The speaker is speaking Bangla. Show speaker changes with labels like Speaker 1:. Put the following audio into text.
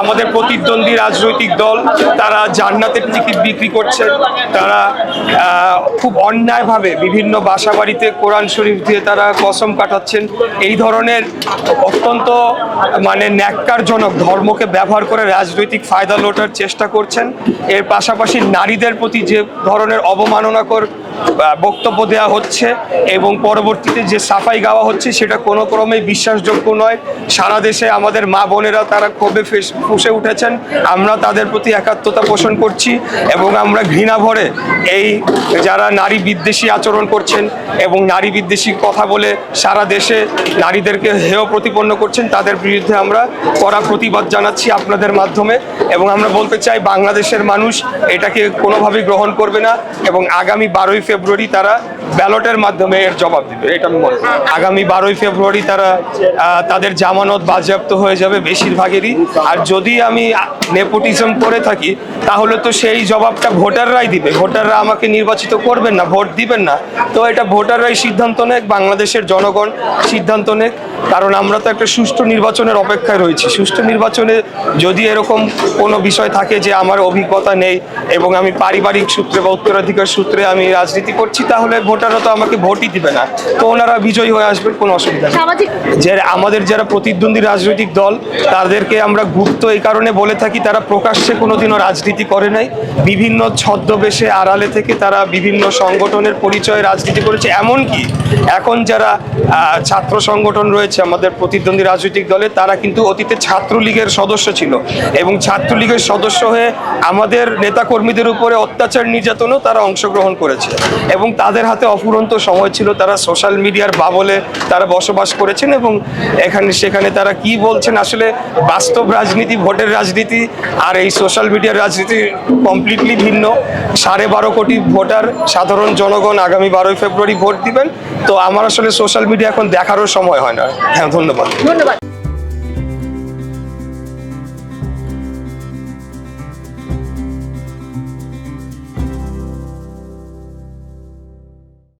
Speaker 1: আমাদের প্রতিদ্বন্দ্বী রাজনৈতিক দল, তারা জান্নাতের টিকিট বিক্রি করছে। তারা খুব অন্যায়ভাবে বিভিন্ন বাসা বাড়িতে কোরআন শরীফ দিয়ে তারা কসম কাটাচ্ছেন। এই ধরনের অত্যন্ত মানে ন্যাক্কারজনক ধর্মকে ব্যবহার করে রাজনৈতিক ফায়দা লোটার চেষ্টা করছেন। এর পাশাপাশি নারীদের প্রতি যে ধরনের অবমাননাকর বক্তব্য দেওয়া হচ্ছে এবং পরবর্তীতে যে সাফাই গাওয়া হচ্ছে সেটা কোনো ক্রমেই বিশ্বাসযোগ্য নয়। সারা দেশে আমাদের মা বোনেরা তারা ক্ষোভে ফেস- উঠেছেন। আমরা তাদের প্রতি একাত্মতা পোষণ করছি এবং আমরা ঘৃণা ভরে এই যারা নারী বিদ্বেষী আচরণ করছেন এবং নারী বিদ্বেষী কথা বলে সারা দেশে নারীদেরকে হেয় প্রতিপন্ন করছেন, তাদের বিরুদ্ধে আমরা কড়া প্রতিবাদ জানাচ্ছি আপনাদের মাধ্যমে এবং আমরা বলতে চাই, বাংলাদেশের মানুষ এটাকে কোনোভাবেই গ্রহণ করবে না এবং আগামী বারোই ফেব্রুয়ারি তারা ব্যালটের মাধ্যমে এর জবাব দিবে। এটা আমি মনে। আগামী বারোই ফেব্রুয়ারি তারা তাদের জামানত বাজেয়াপ্ত হয়ে যাবে বেশিরভাগেরই। আর যদি আমি নেপোটিজম করে থাকি, তাহলে তো সেই জবাবটা ভোটাররাই দিবে। ভোটাররা আমাকে নির্বাচিত করবেন না, ভোট দিবেন না। তো এটা ভোটাররাই সিদ্ধান্ত নেক, বাংলাদেশের জনগণ সিদ্ধান্ত নেক। কারণ আমরা তো একটা সুষ্ঠু নির্বাচনের অপেক্ষায় রয়েছি। সুষ্ঠু নির্বাচনে যদি এরকম কোনো বিষয় থাকে যে আমার অভিজ্ঞতা নেই এবং আমি পারিবারিক সূত্রে বা উত্তরাধিকার সূত্রে আমি রাজনীতি করছি তাহলে ভোটাররা তো আমাকে ভোটই দিবে না। তো ওনারা বিজয়ী হয়ে আসবেন কোনো অসুবিধা নেই। যে আমাদের যারা প্রতিদ্বন্দ্বী রাজনৈতিক দল তাদেরকে আমরা গুপ্ত এই কারণে বলে থাকি তারা প্রকাশ্যে কোনোদিনও রাজনীতি করে নাই। বিভিন্ন ছদ্মবেশে আড়ালে থেকে তারা বিভিন্ন সংগঠনের পরিচয়ে রাজনীতি করেছে। এমনকি এখন যারা ছাত্র সংগঠন রয়েছে আমাদের প্রতিদ্বন্দ্বী রাজনৈতিক দলে, তারা কিন্তু অতীতে ছাত্রলীগের সদস্য ছিল এবং ছাত্রলীগের সদস্য হয়ে আমাদের নেতাকর্মীদের উপরে অত্যাচার নির্যাতনও তারা অংশগ্রহণ করেছে এবং তাদের হাতে অফুরন্ত সময় ছিল, তারা সোশ্যাল মিডিয়ার বাবলে তারা বসবাস করেছেন এবং এখানে সেখানে তারা কি বলছেন, আসলে বাস্তব রাজনীতি, ভোটের রাজনীতি আর এই সোশ্যাল মিডিয়ার রাজনীতি কমপ্লিটলি ভিন্ন। সাড়ে বারো কোটি ভোটার, সাধারণ জনগণ আগামী বারোই ফেব্রুয়ারি ভোট দিবেন। তো আমার আসলে সোশ্যাল মিডিয়া এখন দেখারও সময় হয় না। হ্যাঁ ধন্যবাদ
Speaker 2: ধন্যবাদ